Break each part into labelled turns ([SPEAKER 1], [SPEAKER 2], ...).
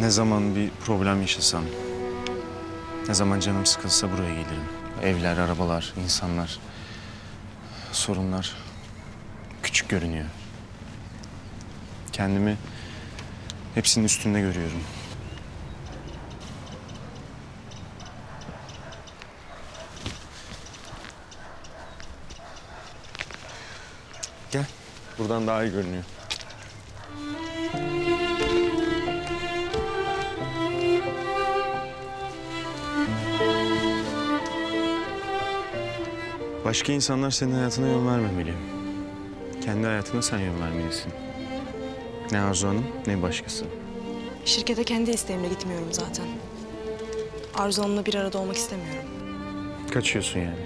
[SPEAKER 1] Ne zaman bir problem yaşasam, ne zaman canım sıkılsa buraya gelirim. Evler, arabalar, insanlar, sorunlar küçük görünüyor. Kendimi hepsinin üstünde görüyorum. Gel. Buradan daha iyi görünüyor. Başka insanlar senin hayatına yön vermemeli. Kendi hayatına sen yön vermelisin. Ne Arzu Hanım ne başkası.
[SPEAKER 2] Şirkete kendi isteğimle gitmiyorum zaten. Arzu Hanım'la bir arada olmak istemiyorum.
[SPEAKER 1] Kaçıyorsun yani.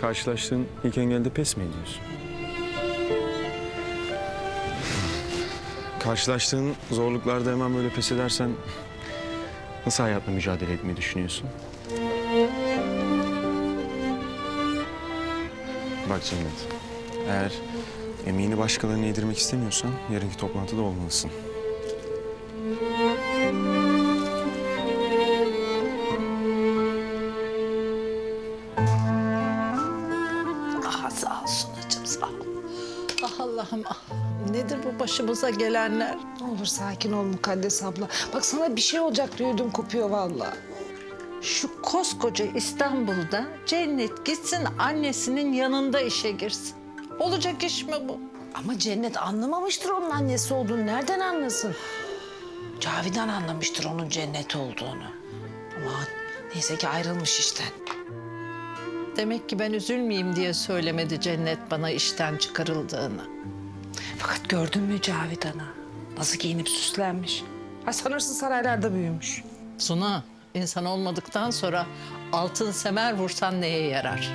[SPEAKER 1] Karşılaştığın ilk engelde pes mi ediyorsun? Karşılaştığın zorluklarda hemen böyle pes edersen nasıl hayatla mücadele etmeyi düşünüyorsun? Bak Cennet, eğer emeğini başkalarına yedirmek istemiyorsan yarınki toplantıda olmalısın.
[SPEAKER 3] Ah sağ ol Sunacığım sağ ol. Ah Allah'ım ah. Nedir bu başımıza gelenler?
[SPEAKER 4] Ne olur sakin ol Mukaddes abla. Bak sana bir şey olacak diye ödüm kopuyor vallahi.
[SPEAKER 3] Şu koskoca İstanbul'da Cennet gitsin annesinin yanında işe girsin. Olacak iş mi bu?
[SPEAKER 4] Ama Cennet anlamamıştır onun annesi olduğunu. Nereden anlasın? Cavidan anlamıştır onun Cennet olduğunu. Aman neyse ki ayrılmış işten.
[SPEAKER 3] Demek ki ben üzülmeyeyim diye söylemedi Cennet bana işten çıkarıldığını.
[SPEAKER 4] Fakat gördün mü Cavidan'ı? Nasıl giyinip süslenmiş. Ay sanırsın saraylarda büyümüş.
[SPEAKER 3] Suna, insan olmadıktan sonra altın semer vursan neye yarar?